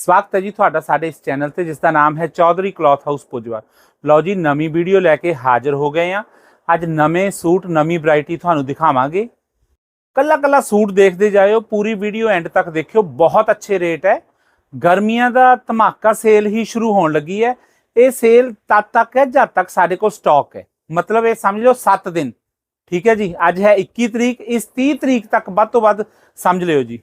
ਸਵਾਗਤ ਹੈ ਜੀ ਤੁਹਾਡਾ ਸਾਡੇ ਇਸ ਚੈਨਲ ਤੇ ਜਿਸ ਦਾ ਨਾਮ ਹੈ ਚੌਧਰੀ ਕਲੌਥ ਹਾਊਸ ਪੁਜਵਾਰ। ਲਓ ਜੀ, ਨਵੀਂ ਵੀਡੀਓ ਲੈ ਕੇ ਹਾਜ਼ਰ ਹੋ ਗਏ ਆ ਅੱਜ ਨਵੇਂ ਸੂਟ, ਨਵੀਂ ਵੈਰਾਈਟੀ ਤੁਹਾਨੂੰ ਦਿਖਾਵਾਂਗੇ। ਕੱਲਾ ਕੱਲਾ ਸੂਟ ਦੇਖਦੇ ਜਾਇਓ, ਪੂਰੀ ਵੀਡੀਓ ਐਂਡ ਤੱਕ ਦੇਖਿਓ, ਬਹੁਤ ਅੱਛੇ ਰੇਟ ਹੈ। ਗਰਮੀਆਂ ਦਾ ਧਮਾਕਾ ਸੇਲ ਹੀ ਸ਼ੁਰੂ ਹੋਣ ਲੱਗੀ ਹੈ। ਇਹ ਸੇਲ ਤਦ ਤੱਕ ਹੈ, ਜਦ ਤੱਕ ਸਾਡੇ ਕੋਲ ਸਟਾਕ ਹੈ। ਮਤਲਬ ਇਹ ਸਮਝ ਲਓ 7 ਦਿਨ। ਠੀਕ ਹੈ ਜੀ, ਅੱਜ ਹੈ 21 ਤਰੀਕ, ਇਸ 30 ਤਰੀਕ ਤੱਕ ਵੱਧ ਤੋਂ ਵੱਧ ਸਮਝ ਲਿਓ ਜੀ।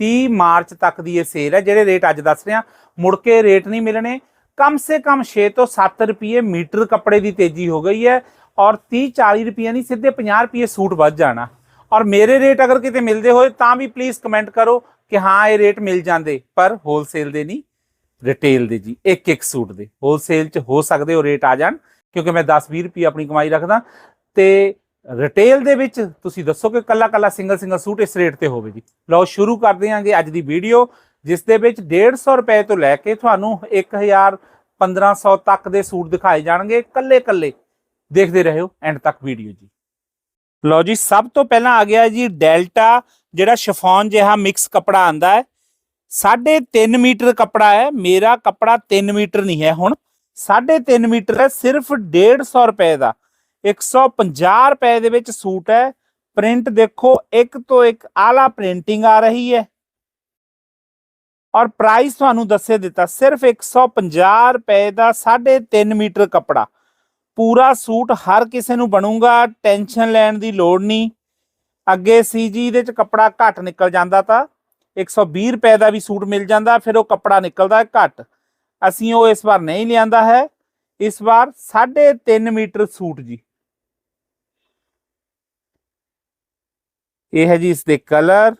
30 ਮਾਰਚ ਤੱਕ ਦੀ ਇਹ ਸੇਲ ਹੈ, ਜਿਹੜੇ ਰੇਟ ਅੱਜ ਦੱਸ ਰਿਹਾ, ਮੁੜ ਕੇ ਰੇਟ ਨਹੀਂ ਮਿਲਣੇ। ਕਮ ਸੇ ਕਮ 6 ਤੋਂ 7 ਰੁਪਏ ਮੀਟਰ ਕੱਪੜੇ ਦੀ ਤੇਜ਼ੀ ਹੋ ਗਈ ਹੈ ਔਰ 30 40 ਰੁਪਏ ਨਹੀਂ, ਸਿੱਧੇ 50 ਰੁਪਏ ਸੂਟ ਵੱਧ ਜਾਣਾ। ਔਰ ਮੇਰੇ ਰੇਟ ਅਗਰ ਕਿਤੇ ਮਿਲਦੇ ਹੋਏ ਤਾਂ ਵੀ ਪਲੀਜ਼ ਕਮੈਂਟ ਕਰੋ ਕਿ ਹਾਂ, ਇਹ ਰੇਟ ਮਿਲ ਜਾਂਦੇ, ਪਰ ਹੋਲਸੇਲ ਦੇ ਨਹੀਂ ਰਿਟੇਲ ਦੇ ਜੀ, ਇੱਕ ਇੱਕ ਸੂਟ ਦੇ। ਹੋਲਸੇਲ 'ਚ ਹੋ ਸਕਦੇ ਉਹ ਰੇਟ ਆ ਜਾਣ, ਕਿਉਂਕਿ ਮੈਂ 10 20 ਰੁਪਏ ਆਪਣੀ ਕਮਾਈ ਰੱਖਦਾ। ਤੇ ਰਿਟੇਲ ਦੇ ਵਿੱਚ ਤੁਸੀਂ ਦੱਸੋ ਕਿ ਕੱਲਾ ਕੱਲਾ ਸਿੰਗਲ ਸਿੰਗਲ ਸੂਟ ਇਸ ਰੇਟ ਤੇ ਹੋਵੇ ਜੀ। ਲਓ, ਸ਼ੁਰੂ ਕਰਦੇ ਹਾਂਗੇ ਅੱਜ ਦੀ ਵੀਡੀਓ ਜਿਸ ਦੇ ਵਿੱਚ 150 ਰੁਪਏ ਤੋਂ ਲੈ ਕੇ ਤੁਹਾਨੂੰ 1000 1500 ਤੱਕ ਦੇ ਸੂਟ ਦਿਖਾਏ ਜਾਣਗੇ। ਕੱਲੇ ਕੱਲੇ ਦੇਖਦੇ ਰਹੋ ਐਂਡ ਤੱਕ ਵੀਡੀਓ ਜੀ। ਲਓ ਜੀ, ਸਭ ਤੋਂ ਪਹਿਲਾਂ ਆ ਗਿਆ ਜੀ ਡੈਲਟਾ ਜਿਹੜਾ ਸ਼ਿਫੋਨ ਜਿਹਾ ਮਿਕਸ ਕਪੜਾ ਆਂਦਾ ਹੈ। 3.5 ਮੀਟਰ ਕਪੜਾ ਹੈ, ਮੇਰਾ ਕਪੜਾ 3 ਮੀਟਰ ਨਹੀਂ ਹੈ ਹੁਣ। 3.5 ਮੀਟਰ ਹੈ, ਸਿਰਫ 150 ਰੁਪਏ ਦਾ। 150 ਰੁਪਏ ਦੇ ਵਿੱਚ ਸੂਟ ਹੈ। ਪ੍ਰਿੰਟ ਦੇਖੋ, ਇੱਕ ਤੋਂ ਇੱਕ ਆਲਾ ਪ੍ਰਿੰਟਿੰਗ ਆ ਰਹੀ ਹੈ। ਔਰ ਪ੍ਰਾਈਸ ਤੁਹਾਨੂੰ ਦੱਸੇ ਦਿੱਤਾ, ਸਿਰਫ 150 ਰੁਪਏ ਦਾ 3.5 ਮੀਟਰ ਕੱਪੜਾ। ਪੂਰਾ ਸੂਟ ਹਰ ਕਿਸੇ ਨੂੰ ਬਣੂਗਾ, ਟੈਨਸ਼ਨ ਲੈਣ ਦੀ ਲੋੜ ਨਹੀਂ। ਅੱਗੇ ਸੀ ਜੀ ਇਹਦੇ ਚ ਕੱਪੜਾ ਘੱਟ ਨਿਕਲ ਜਾਂਦਾ ਤਾਂ 120 ਰੁਪਏ ਦਾ ਵੀ ਸੂਟ ਮਿਲ ਜਾਂਦਾ, ਫਿਰ ਉਹ ਕੱਪੜਾ ਨਿਕਲਦਾ ਘੱਟ। ਅਸੀਂ ਉਹ ਇਸ ਵਾਰ ਨਹੀਂ ਲਿਆਂਦਾ ਹੈ। ਇਸ ਵਾਰ 3.5 ਮੀਟਰ ਸੂਟ ਜੀ। ਇਹ ਹੈ ਜੀ ਇਸ ਦੇ ਕਲਰ।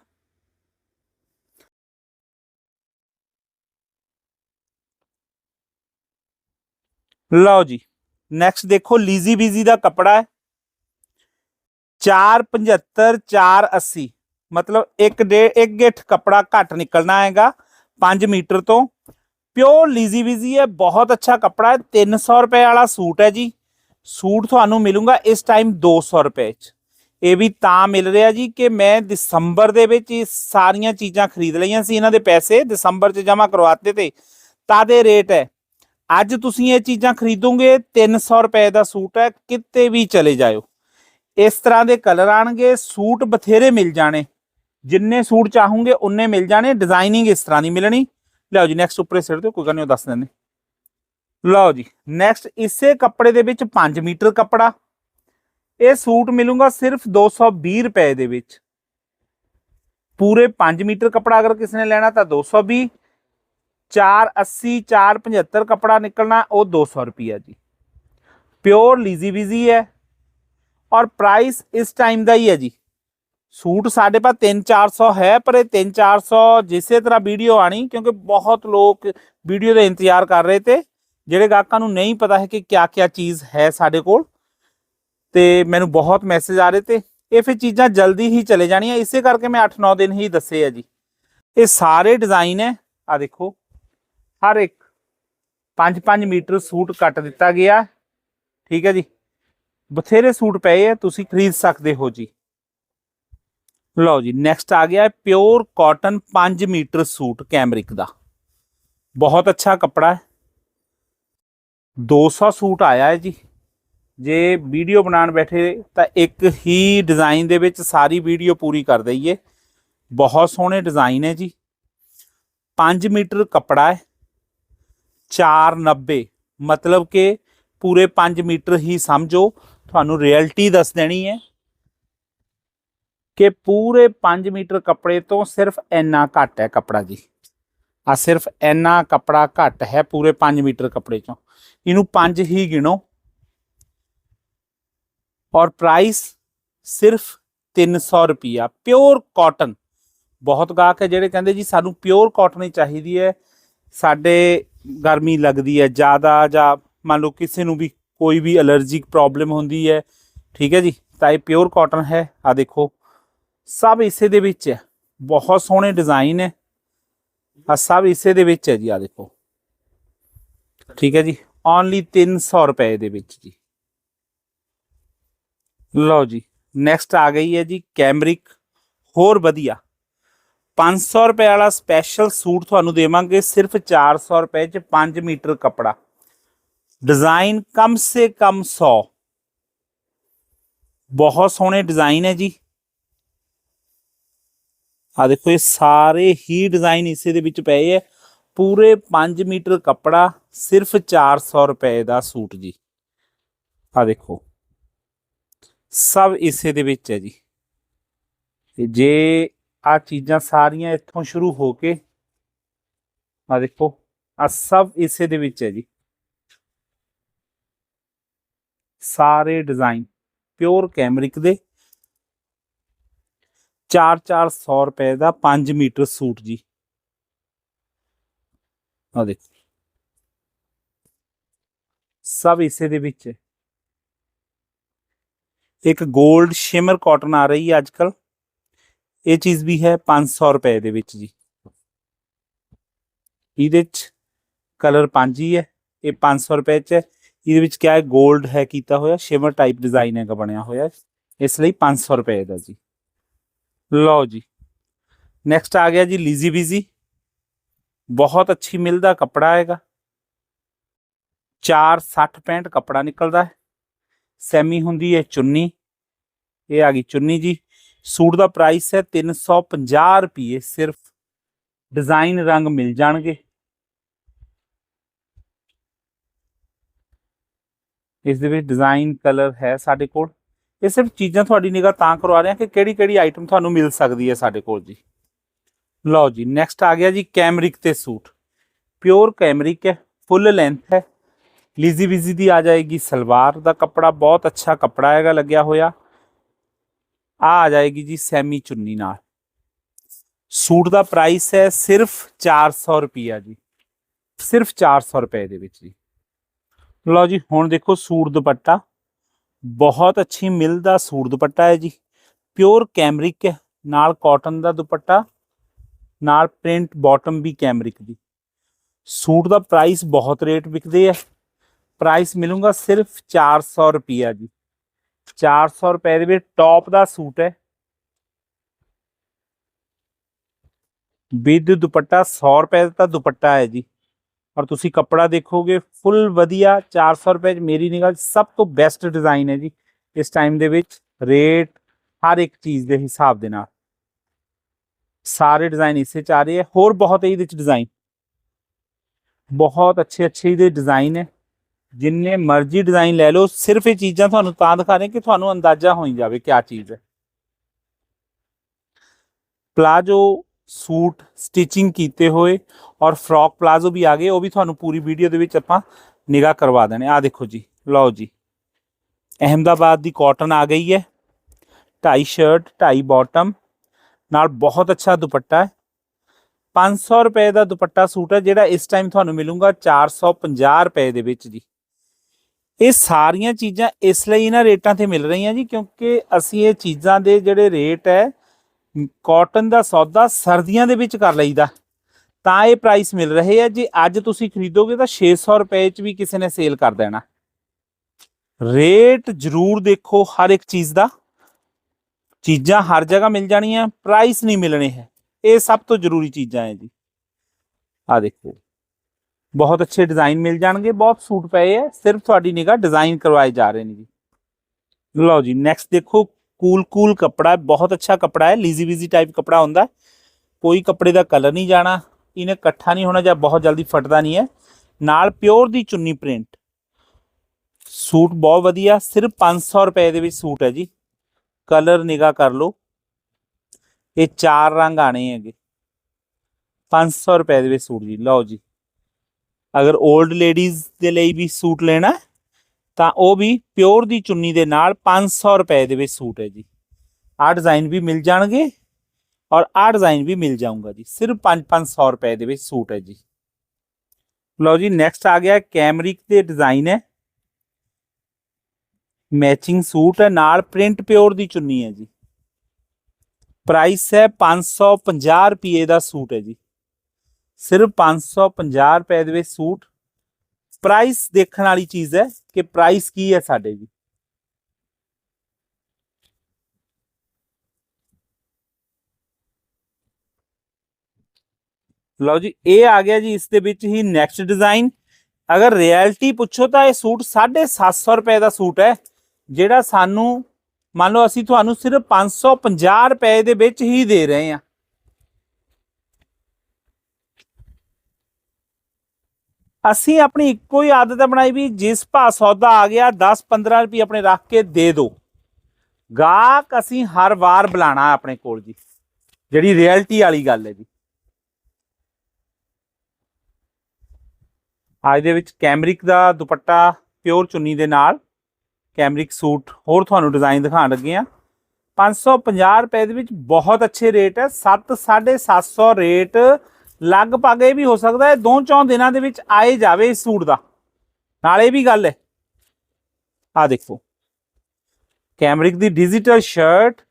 ਲਓ ਜੀ ਨੈਕਸਟ ਦੇਖੋ, ਲੀਜ਼ੀ ਬੀਜ਼ੀ ਦਾ ਕਪੜਾ ਹੈ। 475 480 ਮਤਲਬ ਇੱਕ ਡੇ ਇੱਕ ਗਿੱਠ ਕਪੜਾ ਘੱਟ ਨਿਕਲਣਾ ਹੈਗਾ 5 ਮੀਟਰ ਤੋਂ। ਪਿਓਰ ਲੀਜ਼ੀ ਬੀਜ਼ੀ ਹੈ, ਬਹੁਤ ਅੱਛਾ ਕਪੜਾ ਹੈ 300 ਰੁਪਏ ਵਾਲਾ ਸੂਟ ਹੈ ਜੀ। ਸੂਟ ਤੁਹਾਨੂੰ ਮਿਲੂਗਾ ਇਸ ਟਾਈਮ 200 ਰੁਪਏ ਚ। ਇਹ ਵੀ ਤਾਂ ਮਿਲ ਰਿਹਾ ਜੀ ਕਿ ਮੈਂ ਦਸੰਬਰ ਦੇ ਵਿੱਚ ਇਹ ਸਾਰੀਆਂ ਚੀਜ਼ਾਂ ਖਰੀਦ ਲਈਆਂ ਸੀ ਇਹਨਾਂ ਦੇ ਪੈਸੇ, ਦਸੰਬਰ ਚ ਜਮ੍ਹਾਂ ਕਰਵਾਤੇ ਤੇ, ਤਾਦੇ ਰੇਟ ਹੈ। ਅੱਜ ਤੁਸੀਂ ਇਹ ਚੀਜ਼ਾਂ ਖਰੀਦੋਗੇ 300 ਰੁਪਏ ਦਾ ਸੂਟ ਹੈ, ਕਿਤੇ ਵੀ ਚਲੇ ਜਾਇਓ। ਇਸ ਤਰ੍ਹਾਂ ਦੇ ਕਲਰ ਆਣਗੇ, ਸੂਟ ਬਥੇਰੇ ਮਿਲ ਜਾਣੇ। ਜਿੰਨੇ ਸੂਟ ਚਾਹੋਗੇ ਉਨੇ ਮਿਲ ਜਾਣੇ। ਡਿਜ਼ਾਈਨਿੰਗ ਇਸ ਤਰ੍ਹਾਂ ਦੀ ਮਿਲਣੀ। ਲਓ ਜੀ ਨੈਕਸਟ ਉੱਪਰੇ ਸਿਰ ਤੇ ਕੋਈ ਗੱਲ ਨਹੀਂ ਉਹ ਦੱਸ ਦਿੰਦੇ। ਲਓ ਜੀ ਨੈਕਸਟ ਇਸੇ ਕੱਪੜੇ ਦੇ ਵਿੱਚ 5 ਮੀਟਰ ਕੱਪੜਾ। ਇਹ ਸੂਟ ਮਿਲੂਗਾ ਸਿਰਫ 220 ਰੁਪਏ ਦੇ ਵਿੱਚ। ਪੂਰੇ 5 ਮੀਟਰ ਕੱਪੜਾ ਅਗਰ ਕਿਸੇ ਨੇ ਲੈਣਾ ਤਾਂ 220 480 475 ਕੱਪੜਾ ਨਿਕਲਣਾ, ਉਹ 200 ਰੁਪਿਆ ਜੀ। ਪਿਓਰ ਲੀਜ਼ੀ ਵੀਜ਼ੀ ਹੈ ਔਰ ਪ੍ਰਾਈਸ ਇਸ ਟਾਈਮ ਦਾ ਹੀ ਹੈ ਜੀ। ਸੂਟ ਸਾਡੇ ਪਾਸ 3-400 ਹੈ, ਪਰ ਇਹ 3-400 ਜਿਸੇ ਤਰ੍ਹਾਂ ਵੀਡੀਓ ਆਣੀ, ਕਿਉਂਕਿ ਬਹੁਤ ਲੋਕ ਵੀਡੀਓ ਦਾ ਇੰਤਜ਼ਾਰ ਕਰ ਰਹੇ ਤੇ, ਜਿਹੜੇ ਗਾਹਕਾਂ ਨੂੰ ਨਹੀਂ ਪਤਾ ਹੈ ਕਿ ਕਿਆ ਕਿਆ ਚੀਜ਼ ਹੈ ਸਾਡੇ ਕੋਲ ਤੇ ਮੈਨੂੰ ਬਹੁਤ ਮੈਸੇਜ ਆ ਰਹੇ ਤੇ ਇਹ ਫਿਰ ਚੀਜ਼ਾਂ ਜਲਦੀ ਹੀ ਚਲੇ ਜਾਣੀਆਂ। ਇਸੇ ਕਰਕੇ ਮੈਂ 8-9 ਦਿਨ ਹੀ ਦੱਸੇ ਆ ਜੀ। ਇਹ ਸਾਰੇ ਡਿਜ਼ਾਈਨ ਹੈ। ਆ ਦੇਖੋ, ਹਰ ਇੱਕ 5-5 ਮੀਟਰ ਸੂਟ ਕੱਟ ਦਿੱਤਾ ਗਿਆ। ਠੀਕ ਹੈ ਜੀ। ਬਥੇਰੇ ਸੂਟ ਪਏ ਆ, ਤੁਸੀਂ ਖਰੀਦ ਸਕਦੇ ਹੋ ਜੀ। ਲਓ ਜੀ ਨੈਕਸਟ ਆ ਗਿਆ pure cotton 5 metre suit cambric ਦਾ। ਬਹੁਤ ਅੱਛਾ ਕੱਪੜਾ ਹੈ। 200 ਸੂਟ ਆਇਆ ਹੈ ਜੀ। ਜੇ ਵੀਡੀਓ ਬਣਾਉਣ ਬੈਠੇ ਤਾਂ ਇੱਕ ਹੀ ਡਿਜ਼ਾਈਨ ਦੇ ਵਿੱਚ ਸਾਰੀ ਵੀਡੀਓ ਪੂਰੀ ਕਰ ਦਈਏ। ਬਹੁਤ ਸੋਹਣੇ ਡਿਜ਼ਾਈਨ ਹੈ ਜੀ। 5 ਮੀਟਰ ਕੱਪੜਾ ਹੈ। 490 ਮਤਲਬ ਕਿ ਪੂਰੇ 5 ਮੀਟਰ ਹੀ ਸਮਝੋ। ਤੁਹਾਨੂੰ ਰਿਐਲਿਟੀ ਦੱਸ ਦੇਣੀ ਹੈ ਕਿ ਪੂਰੇ 5 ਮੀਟਰ ਕੱਪੜੇ ਤੋਂ ਸਿਰਫ ਇੰਨਾ ਘੱਟ ਹੈ ਕੱਪੜਾ ਜੀ। ਆ ਸਿਰਫ ਇੰਨਾ ਕੱਪੜਾ ਘੱਟ ਹੈ ਪੂਰੇ 5 ਮੀਟਰ ਕੱਪੜੇ ਚੋਂ। ਇਹਨੂੰ 5 ਹੀ ਗਿਣੋ। ਔਰ ਪ੍ਰਾਈਸ ਸਿਰਫ 300 ਰੁਪਿਆ ਪਿਓਰ ਕਾਟਨ ਬਹੁਤ ਗਾਹਕ ਹੈ ਜਿਹੜੇ ਕਹਿੰਦੇ ਜੀ ਸਾਨੂੰ ਪਿਓਰ ਕਾਟਨ ਹੀ ਚਾਹੀਦੀ ਹੈ। ਸਾਡੇ ਗਰਮੀ ਲੱਗਦੀ ਹੈ ਜ਼ਿਆਦਾ ਜਾਂ ਮੰਨ ਲਓ ਕਿਸੇ ਨੂੰ ਵੀ ਕੋਈ ਵੀ ਅਲਰਜੀਕ ਪ੍ਰੋਬਲਮ ਹੁੰਦੀ ਹੈ। ਠੀਕ ਹੈ ਜੀ, ਤਾਂ ਇਹ ਪਿਓਰ ਕਾਟਨ ਹੈ। ਆ ਦੇਖੋ, ਸਭ ਇਸੇ ਦੇ ਵਿੱਚ ਹੈ। ਬਹੁਤ ਸੋਹਣੇ ਡਿਜ਼ਾਈਨ ਹੈ। ਆ ਸਭ ਇਸੇ ਦੇ ਵਿੱਚ ਹੈ ਜੀ ਆ ਦੇਖੋ। ਠੀਕ ਹੈ ਜੀ ਓਨਲੀ 300 ਰੁਪਏ ਦੇ ਵਿੱਚ ਜੀ। ਲਓ ਜੀ ਨੈਕਸਟ ਆ ਗਈ ਹੈ ਜੀ ਕੈਮਰਿਕ, ਹੋਰ ਵਧੀਆ। 500 ਰੁਪਏ ਵਾਲਾ ਸਪੈਸ਼ਲ ਸੂਟ ਤੁਹਾਨੂੰ ਦੇਵਾਂਗੇ, ਸਿਰਫ 400 ਰੁਪਏ ਚ 5 ਮੀਟਰ ਕੱਪੜਾ। ਡਿਜ਼ਾਈਨ ਕਮ ਸੇ ਕਮ 100 ਬਹੁਤ ਸੋਹਣੇ ਡਿਜ਼ਾਈਨ ਹੈ ਜੀ। ਆ ਦੇਖੋ, ਇਹ ਸਾਰੇ ਹੀ ਡਿਜ਼ਾਈਨ ਇਸੇ ਦੇ ਵਿੱਚ ਪਏ ਹੈ। ਪੂਰੇ 5 ਮੀਟਰ ਕੱਪੜਾ ਸਿਰਫ 400 ਰੁਪਏ ਦਾ ਸੂਟ ਜੀ। ਆ ਦੇਖੋ। ਸਭ ਇਸੇ ਦੇ ਵਿੱਚ ਹੈ ਜੀ। ਤੇ ਜੇ ਆ ਚੀਜ਼ਾਂ ਸਾਰੀਆਂ ਇੱਥੋਂ ਸ਼ੁਰੂ ਹੋ ਕੇ ਆ ਦੇਖੋ ਆ ਸਭ ਇਸੇ ਦੇ ਵਿੱਚ ਹੈ ਜੀ। ਸਾਰੇ ਡਿਜ਼ਾਈਨ ਪਿਓਰ ਕੈਮਰਿਕ ਦੇ। 4-400 ਰੁਪਏ ਦਾ 5 ਮੀਟਰ ਸੂਟ ਜੀ। ਆ ਦੇਖੋ। ਸਭ ਇਸੇ ਦੇ ਵਿੱਚ ਹੈ। ਇੱਕ 골ਡ ਸ਼ਿਮਰ ਕਾਟਨ ਆ ਰਹੀ ਹੈ ਅੱਜ ਅੱਜਕੱਲ ਇਹ ਚੀਜ਼ ਵੀ ਹੈ 500 ਰੁਪਏ ਦੇ ਵਿੱਚ ਜੀ। ਇਹਦੇ ਚ ਕਲਰ ਪੰਜ ਹੀ ਹੈ, ਇਹ 500 ਰੁਪਏ ਚ ਹੈ। ਇਹਦੇ ਵਿੱਚ ਕਿਆ ਹੈ 골ਡ ਹੈ ਕੀਤਾ ਹੋਇਆ ਸ਼ਿਮਰ ਟਾਈਪ ਡਿਜ਼ਾਈਨ ਹੈਗਾ ਬਣਿਆ ਹੋਇਆ। ਇਸ ਲਈ 500 ਰੁਪਏ ਦਾ ਜੀ। ਲਓ ਜੀ ਨੈਕਸਟ ਆ ਗਿਆ ਜੀ ਲੀਜ਼ੀ ਬੀਜ਼ੀ ਬਹੁਤ ਅੱਛੀ ਮਿਲਦਾ, ਕੱਪੜਾ ਹੈਗਾ। 460 ਪੈਂਟ ਕੱਪੜਾ ਨਿਕਲਦਾ ਹੈ। ਸੈਮੀ ਹੁੰਦੀ ਹੈ ਚੁੰਨੀ। ਇਹ ਆ ਗਈ ਚੁੰਨੀ ਜੀ। ਸੂਟ ਦਾ ਪ੍ਰਾਈਸ ਹੈ 350 ਰੁਪਏ। ਸਿਰਫ ਡਿਜ਼ਾਈਨ ਰੰਗ ਮਿਲ ਜਾਣਗੇ। ਇਸ ਦੇ ਵਿੱਚ ਡਿਜ਼ਾਈਨ ਕਲਰ ਹੈ ਸਾਡੇ ਕੋਲ। ਇਹ ਸਿਰਫ ਚੀਜ਼ਾਂ ਤੁਹਾਡੀ ਨਿਗਾਹ ਤਾਂ ਕਰਵਾ ਰਹੇ ਹਾਂ ਕਿ ਕਿਹੜੀ ਕਿਹੜੀ ਆਈਟਮ ਤੁਹਾਨੂੰ ਮਿਲ ਸਕਦੀ ਹੈ ਸਾਡੇ ਕੋਲ ਜੀ। ਲਓ ਜੀ ਨੈਕਸਟ ਆ ਗਿਆ ਜੀ ਕੈਮਰਿਕ ਤੇ ਸੂਟ। ਪਿਓਰ ਕੈਮਰਿਕ ਹੈ ਫੁੱਲ ਲੈਂਥ ਹੈ। ਲੀਜ਼ੀ ਬੀਜ਼ੀ ਦੀ ਆ ਜਾਏਗੀ, ਸਲਵਾਰ ਦਾ ਕੱਪੜਾ ਬਹੁਤ ਅੱਛਾ ਕੱਪੜਾ ਹੈਗਾ ਲੱਗਿਆ ਹੋਇਆ। ਆ ਆ ਜਾਏਗੀ ਜੀ ਸੈਮੀ ਚੁੰਨੀ ਨਾਲ। ਸੂਟ ਦਾ ਪ੍ਰਾਈਸ ਹੈ ਸਿਰਫ 400 ਰੁਪਿਆ ਜੀ। ਸਿਰਫ 400 ਰੁਪਏ ਦੇ ਵਿੱਚ ਜੀ। ਲਓ ਜੀ, ਹੁਣ ਦੇਖੋ ਸੂਟ ਦੁਪੱਟਾ। ਬਹੁਤ ਅੱਛੀ ਮਿਲ ਦਾ ਸੂਟ ਦੁਪੱਟਾ ਹੈ ਜੀ। ਪਿਓਰ ਕੈਮਰਿਕ ਹੈ, ਨਾਲ ਕਾਟਨ ਦਾ ਦੁਪੱਟਾ, ਨਾਲ ਪ੍ਰਿੰਟ ਬਾਟਮ ਵੀ ਕੈਮਰਿਕ ਦੀ। ਸੂਟ ਦਾ ਪ੍ਰਾਈਸ ਬਹੁਤ ਰੇਟ ਵਿਕਦੇ ਆ ਪ੍ਰਾਈਸ ਮਿਲੂਗਾ ਸਿਰਫ 400 ਰੁਪਿਆ ਜੀ 400 ਰੁਪਏ ਦੇ ਵਿੱਚ ਟੌਪ ਦਾ ਸੂਟ ਹੈ ਵਿਦ ਦੁਪੱਟਾ 100 ਰੁਪਏ ਦਾ ਦੁਪੱਟਾ ਹੈ ਜੀ ਔਰ ਤੁਸੀਂ ਕੱਪੜਾ ਦੇਖੋਗੇ ਫੁੱਲ ਵਧੀਆ 400 ਰੁਪਏ ਚ ਮੇਰੀ ਨਿਗਾਹ 'ਚ ਸਭ ਤੋਂ ਬੈਸਟ ਡਿਜ਼ਾਈਨ ਹੈ ਜੀ ਇਸ ਟਾਈਮ ਦੇ ਵਿੱਚ ਰੇਟ ਹਰ ਇੱਕ ਚੀਜ਼ ਦੇ ਹਿਸਾਬ ਦੇ ਨਾਲ ਸਾਰੇ ਡਿਜ਼ਾਈਨ ਇਸੇ ਚ ਆ ਰਹੇ ਹੈ ਹੋਰ ਬਹੁਤ ਹੈ ਇਹਦੇ ਚ ਡਿਜ਼ਾਈਨ ਬਹੁਤ ਅੱਛੇ ਅੱਛੇ ਇਹਦੇ ਡਿਜ਼ਾਈਨ ਹੈ ਜਿੰਨੇ ਮਰਜ਼ੀ ਡਿਜ਼ਾਈਨ ਲੈ ਲਓ, ਸਿਰਫ ਇਹ ਚੀਜ਼ਾਂ ਤੁਹਾਨੂੰ ਤਾਂ ਦਿਖਾ ਰਹੇ ਕਿ ਤੁਹਾਨੂੰ ਅੰਦਾਜ਼ਾ ਹੋਈ ਜਾਵੇ ਕਿਆ ਚੀਜ਼ ਹੈ। ਪਲਾਜੋ ਸੂਟ ਸਟਿਚਿੰਗ ਕੀਤੇ ਹੋਏ ਔਰ ਫਰੋਕ ਪਲਾਜ਼ੋ ਵੀ ਆ ਗਏ, ਉਹ ਵੀ ਤੁਹਾਨੂੰ ਪੂਰੀ ਵੀਡੀਓ ਦੇ ਵਿੱਚ ਆਪਾਂ ਨਿਗਾਹ ਕਰਵਾ ਦੇਣੇ। ਆ ਦੇਖੋ ਜੀ, ਲਓ ਜੀ। ਅਹਿਮਦਾਬਾਦ ਦੀ ਕਾਟਨ ਆ ਗਈ ਹੈ। ਢਾਈ ਸ਼ਰਟ ਢਾਈ ਬਾਟਮ ਨਾਲ ਬਹੁਤ ਅੱਛਾ ਦੁਪੱਟਾ ਹੈ। 500 ਰੁਪਏ ਦਾ ਦੁਪੱਟਾ ਸੂਟ ਹੈ, ਜਿਹੜਾ ਇਸ ਟਾਈਮ ਤੁਹਾਨੂੰ ਮਿਲੂਗਾ 450 ਰੁਪਏ ਦੇ ਵਿੱਚ ਜੀ। ਇਹ ਸਾਰੀਆਂ ਚੀਜ਼ਾਂ ਇਸ ਲਈ ਇਹਨਾਂ ਰੇਟਾਂ ਤੇ ਮਿਲ ਰਹੀਆਂ ਜੀ, ਕਿਉਂਕਿ ਅਸੀਂ ਇਹ ਚੀਜ਼ਾਂ ਦੇ ਜਿਹੜੇ ਰੇਟ ਹੈ, ਕਾਟਨ ਦਾ ਸੌਦਾ ਸਰਦੀਆਂ ਦੇ ਵਿੱਚ ਕਰ ਲਈਦਾ। ਤਾਂ ਇਹ ਪ੍ਰਾਈਸ ਮਿਲ ਰਹੇ ਆ, ਜੇ ਅੱਜ ਤੁਸੀਂ ਖਰੀਦੋਗੇ ਤਾਂ 600 ਰੁਪਏ ਚ ਵੀ ਕਿਸੇ ਨੇ ਸੇਲ ਕਰ ਦੇਣਾ। ਰੇਟ ਜ਼ਰੂਰ ਦੇਖੋ ਹਰ ਇੱਕ ਚੀਜ਼ ਦਾ। ਚੀਜ਼ਾਂ ਹਰ ਜਗ੍ਹਾ ਮਿਲ ਜਾਣੀਆਂ ਪ੍ਰਾਈਸ ਨਹੀਂ ਮਿਲਣੇ ਹੈ। ਇਹ ਸਭ ਤੋਂ ਜ਼ਰੂਰੀ ਚੀਜ਼ਾਂ ਹੈ ਜੀ। ਆ ਦੇਖੋ। ਬਹੁਤ ਅੱਛੇ ਡਿਜ਼ਾਈਨ ਮਿਲ ਜਾਣਗੇ ਬਹੁਤ ਸੂਟ ਪਏ ਹੈ ਸਿਰਫ ਤੁਹਾਡੀ ਨਿਗਾਹ ਡਿਜ਼ਾਈਨ ਕਰਵਾਏ ਜਾ ਰਹੇ ਨੇ ਜੀ ਲਓ ਜੀ ਨੈਕਸਟ ਦੇਖੋ ਕੂਲ ਕੂਲ ਕਪੜਾ ਹੈ ਬਹੁਤ ਅੱਛਾ ਕਪੜਾ ਹੈ ਲੀਜ਼ੀ ਵੀਜ਼ੀ ਟਾਈਪ ਕਪੜਾ ਹੁੰਦਾ ਹੈ। ਕੋਈ ਕੱਪੜੇ ਦਾ ਕਲਰ ਨਹੀਂ ਜਾਣਾ ਇਹਨੇ ਇਕੱਠਾ ਨਹੀਂ ਹੋਣਾ ਜਾਂ ਬਹੁਤ ਜਲਦੀ ਫਟਦਾ ਨਹੀਂ ਹੈ ਨਾਲ ਪਿਓਰ ਦੀ ਚੁੰਨੀ ਪ੍ਰਿੰਟ ਸੂਟ ਬਹੁਤ ਵਧੀਆ ਸਿਰਫ 500 ਰੁਪਏ ਦੇ ਵਿੱਚ ਸੂਟ ਹੈ ਜੀ ਕਲਰ ਨਿਗਾਹ ਕਰ ਲਓ ਇਹ ਚਾਰ ਰੰਗ ਆਣੇ ਹੈਗੇ 500 ਰੁਪਏ ਦੇ ਵਿੱਚ ਸੂਟ ਜੀ ਲਓ ਜੀ ਅਗਰ 올ਡ ਲੇਡੀਜ਼ ਦੇ ਲਈ ਵੀ ਸੂਟ ਲੈਣਾ ਤਾਂ ਉਹ ਵੀ ਪਿਓਰ ਦੀ ਚੁੰਨੀ ਦੇ ਨਾਲ 500 ਰੁਪਏ ਦੇ ਵਿੱਚ ਸੂਟ ਹੈ ਜੀ। ਆਹ ਡਿਜ਼ਾਈਨ ਵੀ ਮਿਲ ਜਾਣਗੇ ਔਰ ਆਹ ਡਿਜ਼ਾਈਨ ਵੀ ਮਿਲ ਜਾਊਗਾ ਜੀ। ਸਿਰਫ 5-500 ਰੁਪਏ ਦੇ ਵਿੱਚ ਸੂਟ ਹੈ ਜੀ। ਲਓ ਜੀ ਨੈਕਸਟ ਆ ਗਿਆ, ਕੈਮਰਿਕ ਦੇ ਡਿਜ਼ਾਈਨ ਹੈ। ਮੈਚਿੰਗ ਸੂਟ ਹੈ, ਨਾਲ ਪ੍ਰਿੰਟ ਪਿਓਰ ਦੀ ਚੁੰਨੀ ਹੈ ਜੀ। ਪ੍ਰਾਈਸ ਹੈ 550 ਰੁਪਏ ਦਾ ਸੂਟ ਹੈ ਜੀ। ਸਿਰਫ 550 ਰੁਪਏ ਦੇ ਵਿੱਚ ਸੂਟ। ਪ੍ਰਾਈਸ ਦੇਖਣ ਵਾਲੀ ਚੀਜ਼ ਹੈ ਕਿ ਪ੍ਰਾਈਸ ਕੀ ਹੈ ਸਾਡੇ ਜੀ ਲਓ ਜੀ, ਇਹ ਆ ਗਿਆ ਜੀ ਇਸ ਦੇ ਵਿੱਚ ਹੀ ਨੈਕਸਟ ਡਿਜ਼ਾਈਨ ਅਗਰ ਰਿਐਲਿਟੀ ਪੁੱਛੋ ਤਾਂ ਇਹ ਸੂਟ 750 ਰੁਪਏ ਦਾ ਸੂਟ ਹੈ, ਜਿਹੜਾ ਸਾਨੂੰ, ਮੰਨ ਲਓ ਅਸੀਂ ਤੁਹਾਨੂੰ ਸਿਰਫ 550 ਰੁਪਏ ਦੇ ਵਿੱਚ ਹੀ ਦੇ ਰਹੇ ਹਾਂ। ਅਸੀਂ ਆਪਣੀ ਇੱਕੋ ਹੀ ਆਦਤ ਬਣਾਈ ਵੀ ਜਿਸ ਭਾ ਸੌਦਾ ਆ ਗਿਆ 10-15 ਰੁਪਏ ਆਪਣੇ ਰੱਖ ਕੇ ਦੇ ਦਿਓ ਗਾਹਕ ਅਸੀਂ ਹਰ ਵਾਰ ਬੁਲਾਣਾ ਆਪਣੇ ਕੋਲ ਜੀ। ਜਿਹੜੀ ਰਿਐਲਿਟੀ ਵਾਲੀ ਗੱਲ ਹੈ ਜੀ। ਅੱਜ ਦੇ ਵਿੱਚ ਕੈਮਰਿਕ ਦਾ ਦੁਪੱਟਾ ਪਿਓਰ ਚੁੰਨੀ ਦੇ ਨਾਲ, ਕੈਮਰਿਕ ਸੂਟ, ਹੋਰ ਤੁਹਾਨੂੰ ਡਿਜ਼ਾਈਨ ਦਿਖਾਉਣ ਲੱਗੇ ਆ 550 ਰੁਪਏ ਦੇ ਵਿੱਚ ਬਹੁਤ ਅੱਛੇ ਰੇਟ ਹੈ। 7 750 ਰੇਟ ਲਗਭਗ ਇਹ ਵੀ ਹੋ ਸਕਦਾ ਹੈ, ਦੋ ਚੌਂ ਦਿਨਾਂ ਦੇ ਵਿੱਚ ਆਏ ਜਾਵੇ ਇਸ ਸੂਟ ਦਾ। ਨਾਲ ਇਹ ਵੀ ਗੱਲ ਹੈ। ਆ ਦੇਖੋ। ਕੈਮਰਿਕ ਦੀ ਡਿਜੀਟਲ ਸ਼ਰਟ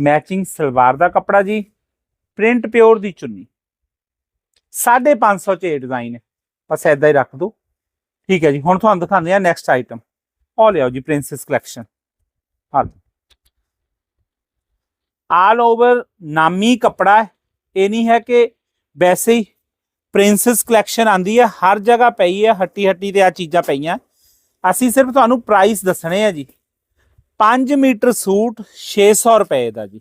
ਮੈਚਿੰਗ ਸਲਵਾਰ ਦਾ ਕੱਪੜਾ ਜੀ ਪ੍ਰਿੰਟ ਪਿਓਰ ਦੀ ਚੁੰਨੀ। 550 ਚ ਇਹ ਡਿਜ਼ਾਈਨ ਹੈ। ਬਸ ਐਦਾਂ ਹੀ ਰੱਖ ਦੋ। ਠੀਕ ਹੈ ਜੀ, ਹੁਣ ਤੁਹਾਨੂੰ ਦਿਖਾਉਂਦੇ ਆ ਨੈਕਸਟ ਆਈਟਮ ਉਹ ਲਿਆਓ ਜੀ ਪ੍ਰਿੰਸੈਸ ਕਲੈਕਸ਼ਨ ਹਾਂ ਆਲ ਓਵਰ ਨਾਮੀ ਕੱਪੜਾ ਹੈ। ਇਹ ਨਹੀਂ ਹੈ ਕਿ ਵੈਸੇ ਹੀ ਪ੍ਰਿੰਸੈਸ ਕਲੈਕਸ਼ਨ ਆਂਦੀ ਹੈ, ਹਰ ਜਗ੍ਹਾ ਪਈ ਹੈ ਹੱਟੀ ਹੱਟੀ ਤੇ ਆ ਚੀਜ਼ਾਂ ਪਈਆਂ। ਅਸੀਂ ਸਿਰਫ ਤੁਹਾਨੂੰ ਪ੍ਰਾਈਸ ਦੱਸਣੇ ਆ ਜੀ। 5 ਮੀਟਰ ਸੂਟ 600 ਰੁਪਏ ਦਾ ਜੀ।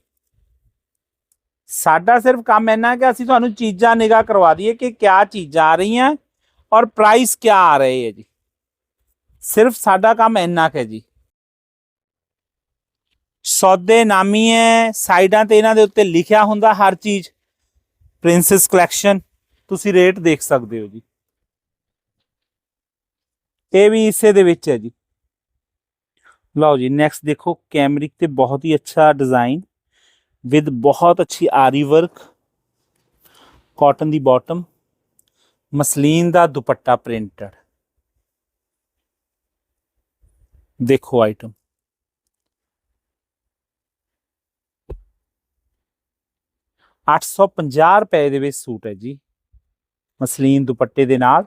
ਸਾਡਾ ਸਿਰਫ ਕੰਮ ਇੰਨਾ ਕਿ ਅਸੀਂ ਤੁਹਾਨੂੰ ਚੀਜ਼ਾਂ ਨਿਗਾਹ ਕਰਵਾ ਦਈਏ ਕਿ ਕਿਆ ਚੀਜ਼ਾਂ ਆ ਰਹੀਆਂ ਔਰ ਪ੍ਰਾਈਸ ਕਿਆ ਆ ਰਹੇ ਹੈ ਜੀ। ਸਿਰਫ ਸਾਡਾ ਕੰਮ ਇੰਨਾ ਕੁ ਹੈ ਜੀ। ਸੌਦੇ ਨਾਮੀ ਹੈ, ਸਾਈਡਾਂ ਤੇ ਇਹਨਾਂ ਦੇ ਉੱਤੇ ਲਿਖਿਆ ਹੁੰਦਾ ਹਰ ਚੀਜ਼। ਪ੍ਰਿੰਸੈਸ ਕਲੈਕਸ਼ਨ, ਤੁਸੀਂ ਰੇਟ ਦੇਖ ਸਕਦੇ ਹੋ ਜੀ। ਇਹ ਵੀ ਇਸੇ ਦੇ ਵਿੱਚ ਹੈ ਜੀ। ਲਓ ਜੀ ਨੈਕਸਟ ਦੇਖੋ ਕੈਮਰਿਕ ਤੇ ਬਹੁਤ ਹੀ ਅੱਛਾ ਡਿਜ਼ਾਈਨ ਵਿਦ ਬਹੁਤ ਅੱਛੀ ਆਰੀ ਵਰਕ ਕਾਟਨ ਦੀ ਬਾਟਮ ਮਸਲੀਨ ਦਾ ਦੁਪੱਟਾ ਪ੍ਰਿੰਟਡ ਦੇਖੋ ਆਈਟਮ ਅੱਠ ਸੌ ਪੰਜਾਹ ਰੁਪਏ ਦੇ ਵਿੱਚ ਸੂਟ ਹੈ ਜੀ। ਮਸਲੀਨ ਦੁਪੱਟੇ ਦੇ ਨਾਲ।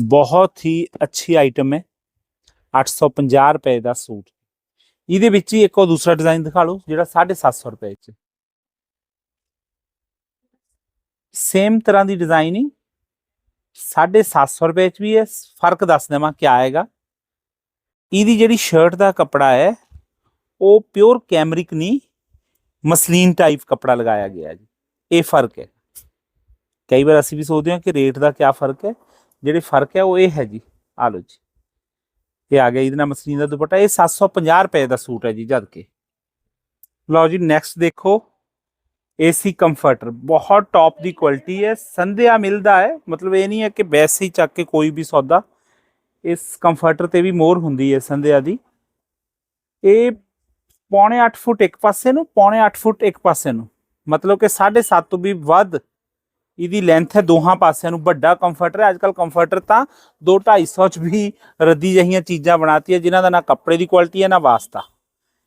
ਬਹੁਤ ਹੀ ਅੱਛੀ ਆਈਟਮ ਹੈ। 850 ਰੁਪਏ ਦਾ ਸੂਟ। ਇਹਦੇ ਵਿੱਚ ਹੀ ਇੱਕ ਉਹ ਦੂਸਰਾ ਡਿਜ਼ਾਈਨ ਦਿਖਾ ਲਓ, ਜਿਹੜਾ 750 ਰੁਪਏ ਚ। ਸੇਮ ਤਰ੍ਹਾਂ ਦੀ ਡਿਜ਼ਾਈਨਿੰਗ 750 ਰੁਪਏ ਚ ਵੀ ਹੈ। ਫ਼ਰਕ ਦੱਸ ਦੇਵਾਂ ਕੀ ਆਏਗਾ। ਇਹਦੀ ਜਿਹੜੀ ਸ਼ਰਟ ਦਾ ਕੱਪੜਾ ਹੈ, ਉਹ ਪਿਓਰ ਕੈਮਰਿਕ ਨਹੀਂ ਮਸਲੀਨ ਟਾਈਪ ਕੱਪੜਾ ਲਗਾਇਆ ਗਿਆ ਜੀ। ਇਹ ਫ਼ਰਕ ਹੈ। ਕਈ ਵਾਰ ਅਸੀਂ ਵੀ ਸੋਚਦੇ ਹਾਂ ਕਿ ਰੇਟ ਦਾ ਕੀ ਫ਼ਰਕ ਹੈ। ਜਿਹੜੇ ਫ਼ਰਕ ਹੈ, ਉਹ ਇਹ ਹੈ ਜੀ। ਆ ਲਓ ਜੀ। ਇਹ ਆ ਗਿਆ ਇਹਦੇ ਨਾਲ ਮਸਲੀਨ ਦਾ ਦੁਪੱਟਾ। ਇਹ 750 ਰੁਪਏ ਦਾ ਸੂਟ ਹੈ ਜੀ, ਜਦ ਕੇ। ਲਓ ਜੀ ਨੈਕਸਟ ਦੇਖੋ। ਏਸੀ ਕੰਫਰਟਰ ਬਹੁਤ ਟੌਪ ਦੀ ਕੁਆਲਿਟੀ ਹੈ। ਸੰਧਿਆ ਮਿਲਦਾ ਹੈ। ਮਤਲਬ ਇਹ ਨਹੀਂ ਹੈ ਕਿ ਵੈਸੇ ਹੀ ਚੱਕ ਕੇ ਕੋਈ ਵੀ ਸੌਦਾ। ਇਸ ਕੰਫਰਟਰ ਤੇ ਵੀ ਮੋਰ ਹੁੰਦੀ ਹੈ ਸੰਧਿਆ ਦੀ। ਇਹ ਪੌਣੇ 8 ਫੁੱਟ ਇੱਕ ਪਾਸੇ ਨੂੰ, ਪੌਣੇ 8 ਫੁੱਟ ਇੱਕ ਪਾਸੇ ਨੂੰ। ਮਤਲਬ ਕਿ 7.5 ਤੋਂ ਵੀ ਵੱਧ ਇਹਦੀ ਲੈਂਥ ਹੈ ਦੋਹਾਂ ਪਾਸਿਆਂ ਨੂੰ। ਵੱਡਾ ਕੰਫਰਟਰ ਹੈ। ਅੱਜਕੱਲ ਕੰਫਰਟਰ ਤਾਂ 2 250 ਚ ਵੀ ਰੱਦੀ ਜਹੀਆਂ ਚੀਜ਼ਾਂ ਬਣਾਤੀਆਂ, ਜਿਨ੍ਹਾਂ ਦਾ ਨਾ ਕੱਪੜੇ ਦੀ ਕੁਆਲਿਟੀ ਹੈ, ਨਾ ਵਾਸਤਾ।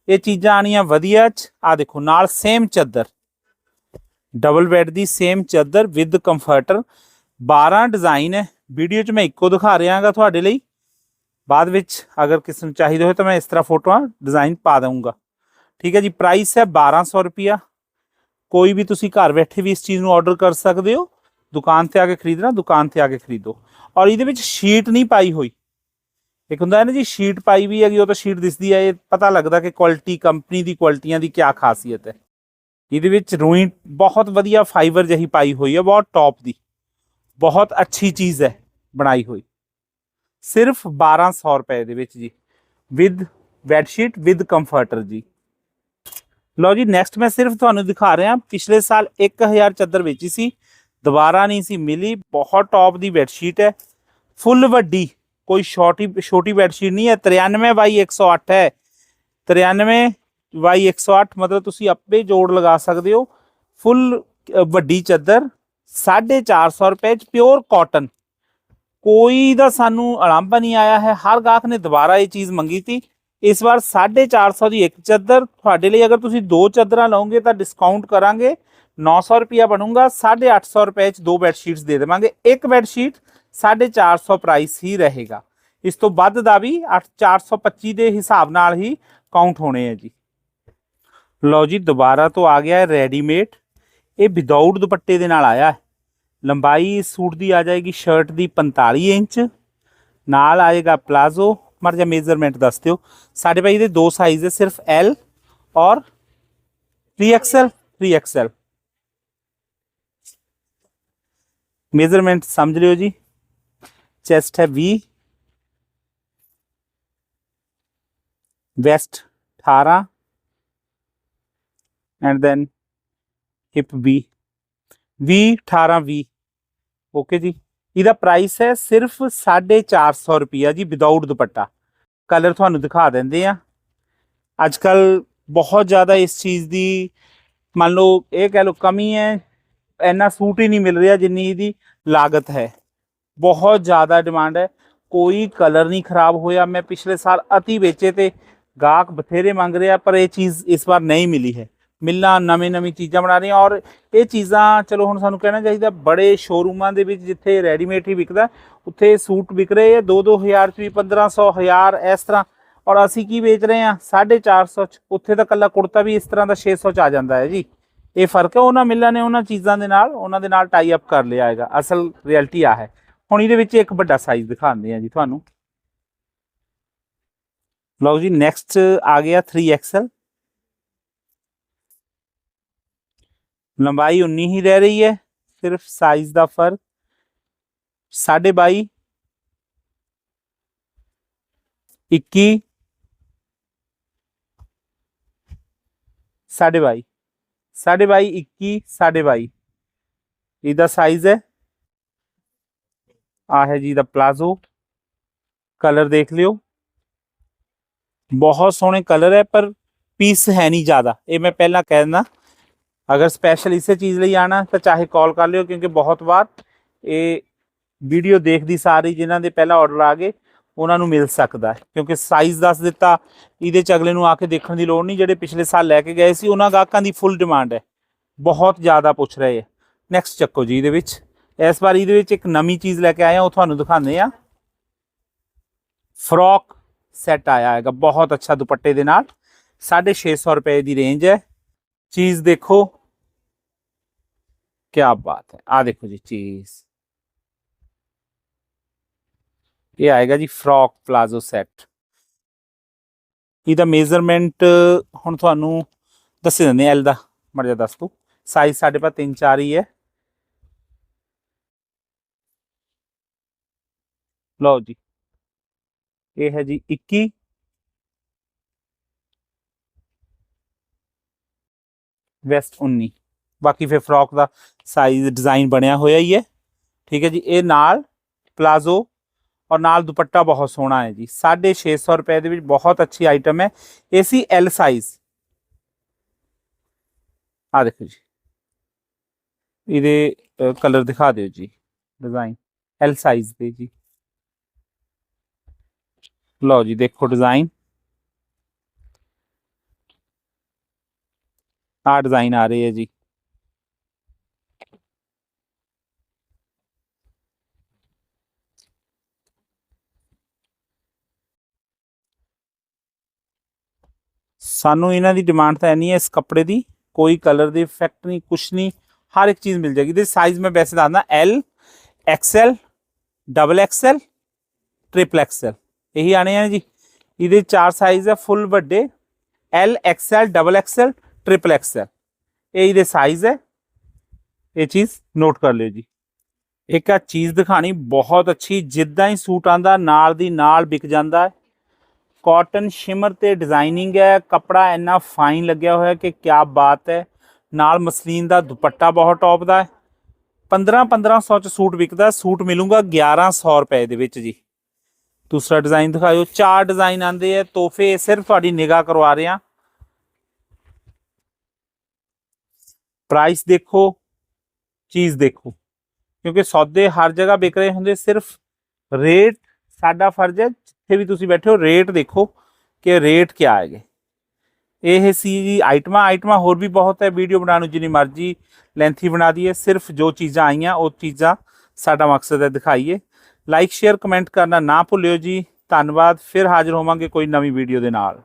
ਇਹ ਚੀਜ਼ਾਂ ਆਣੀਆਂ ਵਧੀਆ ਚ। ਆ ਦੇਖੋ, ਨਾਲ ਸੇਮ ਚਾਦਰ। ਡਬਲ ਬੈੱਡ ਦੀ ਸੇਮ ਚਾਦਰ ਵਿਦ ਕੰਫਰਟਰ 12 ਡਿਜ਼ਾਈਨ ਹੈ। ਵੀਡੀਓ 'ਚ ਮੈਂ ਇੱਕੋ ਦਿਖਾ ਰਿਹਾ ਤੁਹਾਡੇ ਲਈ। ਬਾਅਦ ਵਿੱਚ ਅਗਰ ਕਿਸੇ ਨੂੰ ਚਾਹੀਦਾ ਹੋਵੇ ਤਾਂ ਮੈਂ ਇਸ ਤਰ੍ਹਾਂ ਫੋਟੋਆਂ ਡਿਜ਼ਾਈਨ ਪਾ ਦਊਂਗਾ। ਠੀਕ ਹੈ ਜੀ ਪ੍ਰਾਈਸ ਹੈ 1200 ਰੁਪਿਆ ਕੋਈ ਵੀ ਤੁਸੀਂ ਘਰ ਬੈਠੇ ਵੀ ਇਸ ਚੀਜ਼ ਨੂੰ ਆਰਡਰ ਕਰ ਸਕਦੇ ਹੋ। ਦੁਕਾਨ ਤੇ ਆ ਕੇ ਖਰੀਦਣਾ, ਦੁਕਾਨ ਤੇ ਆ ਕੇ ਖਰੀਦੋ। ਔਰ ਇਹਦੇ ਵਿੱਚ ਸ਼ੀਟ ਨਹੀਂ ਪਾਈ ਹੋਈ। ਇੱਕ ਹੁੰਦਾ ਹੈ ਨਾ ਜੀ ਸ਼ੀਟ ਪਾਈ ਵੀ ਹੈਗੀ, ਉਹ ਤਾਂ ਸ਼ੀਟ ਦਿਸਦੀ ਹੈ, ਇਹ ਪਤਾ ਲੱਗਦਾ ਕਿ ਕੁਆਲਿਟੀ ਕੰਪਨੀ ਦੀ ਕੁਆਲਿਟੀਆਂ ਦੀ ਕੀ ਖਾਸੀਅਤ ਹੈ। ਇਹਦੇ ਵਿੱਚ ਰੂਈ ਬਹੁਤ ਵਧੀਆ ਫਾਈਬਰ ਜਹੀ ਪਾਈ ਹੋਈ ਹੈ, ਬਹੁਤ ਟੌਪ ਦੀ। ਬਹੁਤ ਅੱਛੀ ਚੀਜ਼ ਹੈ, ਬਣਾਈ ਹੋਈ। ਸਿਰਫ 1200 ਰੁਪਏ ਦੇ ਵਿੱਚ ਜੀ। With bed sheet with comforter ਜੀ। ਲਓ ਜੀ ਨੈਕਸਟ ਮੈਂ ਸਿਰਫ ਤੁਹਾਨੂੰ ਦਿਖਾ ਰਿਹਾ, ਪਿਛਲੇ ਸਾਲ 1000 ਚੱਦਰ ਵੇਚੀ ਸੀ, ਦੁਬਾਰਾ ਨਹੀਂ ਸੀ ਮਿਲੀ, ਬਹੁਤ ਟੌਪ ਦੀ ਬੈੱਡ ਸ਼ੀਟ ਹੈ ਫੁੱਲ ਵੱਡੀ, ਕੋਈ ਛੋਟੀ ਛੋਟੀ ਬੈੱਡ ਸ਼ੀਟ ਨਹੀਂ ਹੈ 93 ਬਾਈ 108 ਹੈ 93 ਬਾਈ 108 ਮਤਲਬ ਤੁਸੀਂ ਆਪੇ ਜੋੜ ਲਗਾ ਸਕਦੇ ਹੋ ਫੁੱਲ ਵੱਡੀ ਚੱਦਰ 450 ਰੁਪਏ ਚ ਪਿਓਰ ਕਾਟਨ ਕੋਈ ਦਾ ਸਾਨੂੰ ਅਲੰਭਾ ਨਹੀਂ ਆਇਆ ਹੈ, ਹਰ ਗਾਹਕ ਨੇ ਦੁਬਾਰਾ ਇਹ ਚੀਜ਼ ਮੰਗੀ ਸੀ ਇਸ ਵਾਰ 450 ਦੀ ਇੱਕ ਚੱਦਰ ਤੁਹਾਡੇ ਲਈ ਅਗਰ ਤੁਸੀਂ ਦੋ ਚੱਦਰਾਂ ਲਓਗੇ ਤਾਂ ਡਿਸਕਾਊਂਟ ਕਰਾਂਗੇ 900 ਰੁਪਿਆ ਬਣੂਗਾ 850 ਰੁਪਏ ਚ ਦੋ ਬੈੱਡ ਸ਼ੀਟਸ ਦੇ ਦੇਵਾਂਗੇ ਇੱਕ ਬੈੱਡ ਸ਼ੀਟ 450 ਪ੍ਰਾਈਸ ਹੀ ਰਹੇਗਾ ਇਸ ਤੋਂ ਵੱਧ ਦਾ ਵੀ 425 ਦੇ ਹਿਸਾਬ ਨਾਲ ਹੀ ਕਾਊਂਟ ਹੋਣੇ ਹੈ ਜੀ ਲਓ ਜੀ ਦੁਬਾਰਾ ਤੋਂ ਆ ਗਿਆ ਹੈ ਰੈਡੀਮੇਡ ਇਹ ਵਿਦਆਊਟ ਦੁਪੱਟੇ ਦੇ ਨਾਲ ਆਇਆ ਹੈ ਲੰਬਾਈ ਇਸ ਸੂਟ ਦੀ ਆ ਜਾਏਗੀ ਸ਼ਰਟ ਦੀ 45 ਇੰਚ ਨਾਲ ਆਏਗਾ ਪਲਾਜ਼ੋ ਮਰ ਜਾ ਮੇਜ਼ਰਮੈਂਟ ਦੱਸ ਦਿਓ ਸਾਡੇ ਭਾਈ ਦੇ ਦੋ ਸਾਈਜ਼ ਹੈ ਸਿਰਫ L ਔਰ 3XL 3XL ਮੇਜ਼ਰਮੈਂਟ ਸਮਝ ਲਿਓ ਜੀ ਚੈਸਟ ਹੈ 20 waist 18 and then hip B 20 18 20 okay ਜੀ ਇਹਦਾ ਪ੍ਰਾਈਸ ਹੈ ਸਿਰਫ 450 ਰੁਪਿਆ ਜੀ ਵਿਦਆਊਟ ਦੁਪੱਟਾ। ਕਲਰ ਤੁਹਾਨੂੰ ਦਿਖਾ ਦਿੰਦੇ ਆ ਅੱਜ ਕੱਲ ਬਹੁਤ ਜ਼ਿਆਦਾ ਇਸ ਚੀਜ਼ ਦੀ, ਮੰਨ ਲਓ ਇਹ ਕਹਿ ਲਓ ਕਮੀ ਹੈ, ਇੰਨਾ ਸੂਟ ਹੀ ਨਹੀਂ ਮਿਲ ਰਿਹਾ ਜਿੰਨੀ ਇਹਦੀ ਲਾਗਤ ਹੈ। ਬਹੁਤ ਜ਼ਿਆਦਾ ਡਿਮਾਂਡ ਹੈ। ਕੋਈ ਕਲਰ ਨਹੀਂ ਖਰਾਬ ਹੋਇਆ। ਮੈਂ ਪਿਛਲੇ ਸਾਲ ਅਤੀ ਵੇਚੇ ਤੇ ਗਾਹਕ ਬਥੇਰੇ ਮੰਗ ਰਿਹਾ, ਪਰ ਇਹ ਚੀਜ਼ ਇਸ ਵਾਰ ਨਹੀਂ ਮਿਲੀ ਹੈ। ਮਿੱਲਾਂ, ਨਵੇਂ ਨਵੀਂ ਚੀਜ਼ਾਂ ਬਣਾ ਰਹੀਆਂ ਔਰ ਇਹ ਚੀਜ਼ਾਂ ਚਲੋ ਹੁਣ ਸਾਨੂੰ ਕਹਿਣਾ ਚਾਹੀਦਾ, ਬੜੇ ਸ਼ੋਰੂਮਾਂ ਦੇ ਵਿੱਚ ਜਿੱਥੇ ਰੈਡੀਮੇਡ ਹੀ ਵਿਕਦਾ, ਉੱਥੇ ਸੂਟ ਵਿਕ ਰਹੇ ਆ 2-2000 ਚ ਵੀ 1500 1000 ਇਸ ਤਰ੍ਹਾਂ। ਔਰ ਅਸੀਂ ਕੀ ਵੇਚ ਰਹੇ ਆ 450 ਚ, ਉੱਥੇ ਤਾਂ ਕੱਲਾ ਕੁੜਤਾ ਵੀ ਇਸ ਤਰ੍ਹਾਂ ਦਾ 600 ਚ ਆ ਜਾਂਦਾ ਹੈ ਜੀ। ਇਹ ਫ਼ਰਕ ਹੈ, ਉਹਨਾਂ ਮਿੱਲਾਂ ਨੇ ਉਹਨਾਂ ਚੀਜ਼ਾਂ ਦੇ ਨਾਲ, ਉਹਨਾਂ ਦੇ ਨਾਲ ਟਾਈ ਅਪ ਕਰ ਲਿਆ ਹੈਗਾ। ਅਸਲ ਰਿਐਲਿਟੀ ਆ ਹੈ। ਹੁਣ ਇਹਦੇ ਵਿੱਚ ਇੱਕ ਵੱਡਾ ਸਾਈਜ਼ ਦਿਖਾਉਂਦੇ ਆ ਜੀ ਤੁਹਾਨੂੰ। ਲਓ ਜੀ ਨੈਕਸਟ ਆ ਗਿਆ 3XL ਲੰਬਾਈ 19 ਹੀ ਰਹਿ ਰਹੀ ਹੈ, ਸਿਰਫ ਸਾਈਜ਼ ਦਾ ਫ਼ਰਕ 22 21 22 22 21 22 ਇਹਦਾ ਸਾਈਜ਼ ਹੈ। ਆ ਹੈ ਜੀ ਦਾ ਪਲਾਜ਼ੋ ਕਲਰ ਦੇਖ ਲਿਓ। ਬਹੁਤ ਸੋਹਣੇ ਕਲਰ ਹੈ, ਪਰ ਪੀਸ ਹੈ ਨਹੀਂ ਜ਼ਿਆਦਾ। ਇਹ ਮੈਂ ਪਹਿਲਾਂ ਕਹਿ ਦਿੰਦਾ। ਅਗਰ ਸਪੈਸ਼ਲ ਇਸੇ ਚੀਜ਼ ਲਈ ਆਣਾ, ਤਾਂ ਚਾਹੇ ਕਾਲ ਕਰ ਲਿਓ, ਕਿਉਂਕਿ ਬਹੁਤ ਵਾਰ ਇਹ ਵੀਡੀਓ ਦੇਖਦੀ ਸਾਰੀ ਜਿਨ੍ਹਾਂ ਦੇ ਪਹਿਲਾ ਆਰਡਰ ਆ ਗਏ, ਉਹਨਾਂ ਨੂੰ ਮਿਲ ਸਕਦਾ ਕਿਉਂਕਿ ਸਾਈਜ਼ ਦੱਸ ਦਿੱਤਾ, ਇਹਦੇ ਚ ਅਗਲੇ ਨੂੰ ਆ ਕੇ ਦੇਖਣ ਦੀ ਲੋੜ ਨਹੀਂ, ਜਿਹੜੇ ਪਿਛਲੇ ਸਾਲ ਲੈ ਕੇ ਗਏ ਸੀ, ਉਹਨਾਂ ਗਾਹਕਾਂ ਦੀ ਫੁੱਲ ਡਿਮਾਂਡ ਹੈ। ਬਹੁਤ ਜ਼ਿਆਦਾ ਪੁੱਛ ਰਹੇ ਹੈ। ਨੈਕਸਟ ਚੱਕੋ ਜੀ ਇਹਦੇ ਵਿੱਚ। ਇਸ ਵਾਰ ਇਹਦੇ ਵਿੱਚ ਇੱਕ ਨਵੀਂ ਚੀਜ਼ ਲੈ ਕੇ ਆਏ ਆ ਉਹ ਤੁਹਾਨੂੰ ਦਿਖਾਉਂਦੇ ਆ ਫਰੋਕ ਸੈੱਟ ਆਇਆ ਹੈਗਾ, ਬਹੁਤ ਅੱਛਾ ਦੁਪੱਟੇ ਦੇ ਨਾਲ। 650 ਰੁਪਏ ਦੀ ਰੇਂਜ ਹੈ। ਚੀਜ਼ ਦੇਖੋ। ਕੀ ਬਾਤ ਹੈ ਆ ਦੇਖੋ ਜੀ ਚੀਜ਼ ਇਹ ਆਏਗਾ ਜੀ ਫਰੋਕ ਪਲਾਜ਼ੋ ਸੈੱਟ ਇਹਦਾ ਮੇਜ਼ਰਮੈਂਟ ਹੁਣ ਤੁਹਾਨੂੰ ਦੱਸ ਦਿੰਦੇ ਐਲ ਦਾ ਮੜ ਜਾ ਦੱਸ ਤੂੰ ਸਾਈਜ਼ ਸਾਡੇ ਪਾ 3 4 ਹੀ ਹੈ ਲਓ ਜੀ ਇਹ ਹੈ ਜੀ 21 ਵੈਸਟ 19 ਬਾਕੀ ਫਿਰ ਫਰੋਕ ਦਾ ਸਾਈਜ਼ ਡਿਜ਼ਾਈਨ ਬਣਿਆ ਹੋਇਆ ਹੀ ਹੈ। ਠੀਕ ਹੈ ਜੀ, ਇਹ ਨਾਲ ਪਲਾਜ਼ੋ ਔਰ ਨਾਲ ਦੁਪੱਟਾ ਬਹੁਤ ਸੋਹਣਾ ਹੈ ਜੀ। 650 ਰੁਪਏ ਦੇ ਵਿੱਚ ਬਹੁਤ ਅੱਛੀ ਆਈਟਮ ਹੈ। ਇਹ ਸੀ ਐਲ ਸਾਈਜ਼ ਆ ਦੇਖੋ ਜੀ। ਇਹਦੇ ਕਲਰ ਦਿਖਾ ਦਿਓ ਜੀ। ਡਿਜ਼ਾਈਨ ਐਲ ਸਾਈਜ਼ ਦੇ ਜੀ। ਲਓ ਜੀ, ਦੇਖੋ ਡਿਜ਼ਾਈਨ ਆ ਡਿਜ਼ਾਈਨ ਆ ਰਹੇ ਹੈ ਜੀ। ਸਾਨੂੰ ਇਹਨਾਂ ਦੀ ਡਿਮਾਂਡ ਤਾਂ ਨਹੀਂ ਹੈ, ਇਸ ਕੱਪੜੇ ਦੀ ਕੋਈ ਕਲਰ ਦੀ ਇਫੈਕਟ ਨਹੀਂ, ਕੁਛ ਨਹੀਂ, ਹਰ ਇੱਕ ਚੀਜ਼ ਮਿਲ ਜਾਏਗੀ। ਇਹਦੇ ਸਾਈਜ਼ ਮੈਂ ਵੈਸੇ ਦੱਸਦਾ L XL double XL triple XL ਇਹੀ ਆਣੇ ਆ ਜੀ। ਇਹਦੇ ਚਾਰ ਸਾਈਜ਼ ਹੈ ਫੁੱਲ ਵੱਡੇ L XL double XL triple XL ਇਹ ਇਹਦੇ ਸਾਈਜ਼ ਹੈ। ਇਹ ਚੀਜ਼ ਨੋਟ ਕਰ ਲਿਓ ਜੀ। ਇੱਕ ਆ ਚੀਜ਼ ਦਿਖਾਣੀ ਬਹੁਤ ਅੱਛੀ, ਜਿੱਦਾਂ ਹੀ ਸੂਟ ਆਂਦਾ ਨਾਲ ਦੀ ਨਾਲ ਵਿਕ ਜਾਂਦਾ ਹੈ। ਕਾਟਨ ਸ਼ਿਮਰ ਤੇ ਡਿਜ਼ਾਈਨਿੰਗ ਹੈ, ਕਪੜਾ ਇੰਨਾ ਫਾਈਨ ਲੱਗਿਆ ਹੋਇਆ ਕਿ ਕਿਆ ਬਾਤ ਹੈ। ਨਾਲ ਮਸਲੀਨ ਦਾ ਦੁਪੱਟਾ ਬਹੁਤ ਟੌਪ ਦਾ ਹੈ। 15 1500 ਚ ਸੂਟ ਵਿਕਦਾ ਸੂਟ ਮਿਲੂਗਾ 1100 ਰੁਪਏ ਦੇ ਵਿੱਚ ਜੀ। ਦੂਸਰਾ ਡਿਜ਼ਾਈਨ ਦਿਖਾਇਓ, ਚਾਰ ਡਿਜ਼ਾਈਨ ਆਂਦੇ ਆ, ਤੋਹਫੇ ਸਿਰਫ ਤੁਹਾਡੀ ਨਿਗਾਹ ਕਰਵਾ ਰਹੇ ਆ ਪ੍ਰਾਈਸ ਦੇਖੋ, ਚੀਜ਼ ਦੇਖੋ, ਕਿਉਂਕਿ ਸੌਦੇ ਹਰ ਜਗ੍ਹਾ ਵਿਕ ਰਹੇ ਹੁੰਦੇ, ਸਿਰਫ ਰੇਟ ਸਾਡਾ ਫਰਜ਼ ਹੈ ਜਿੱਥੇ ਵੀ ਤੁਸੀਂ ਬੈਠੇ ਹੋ ਰੇਟ ਦੇਖੋ ਕਿ ਰੇਟ ਕੀ ਆਏਗੇ ਇਹ ਸੀ ਜੀ ਆਈਟਮਾਂ ਆਈਟਮਾਂ ਹੋਰ ਵੀ ਬਹੁਤ ਹੈ ਵੀਡੀਓ ਬਣਾਉਣ ਨੂੰ ਜਿੰਨੀ ਮਰਜ਼ੀ ਲੈਂਥੀ ਬਣਾ ਦਈਏ, ਸਿਰਫ ਜੋ ਚੀਜ਼ਾਂ ਆਈਆਂ, ਉਹ ਚੀਜ਼ਾਂ ਸਾਡਾ ਮਕਸਦ ਹੈ ਦਿਖਾਈਏ। ਲਾਈਕ ਸ਼ੇਅਰ ਕਮੈਂਟ ਕਰਨਾ ਨਾ ਭੁੱਲਿਓ ਜੀ, ਧੰਨਵਾਦ, ਫਿਰ ਹਾਜ਼ਰ ਹੋਵਾਂਗੇ ਕੋਈ ਨਵੀਂ ਵੀਡੀਓ ਦੇ ਨਾਲ।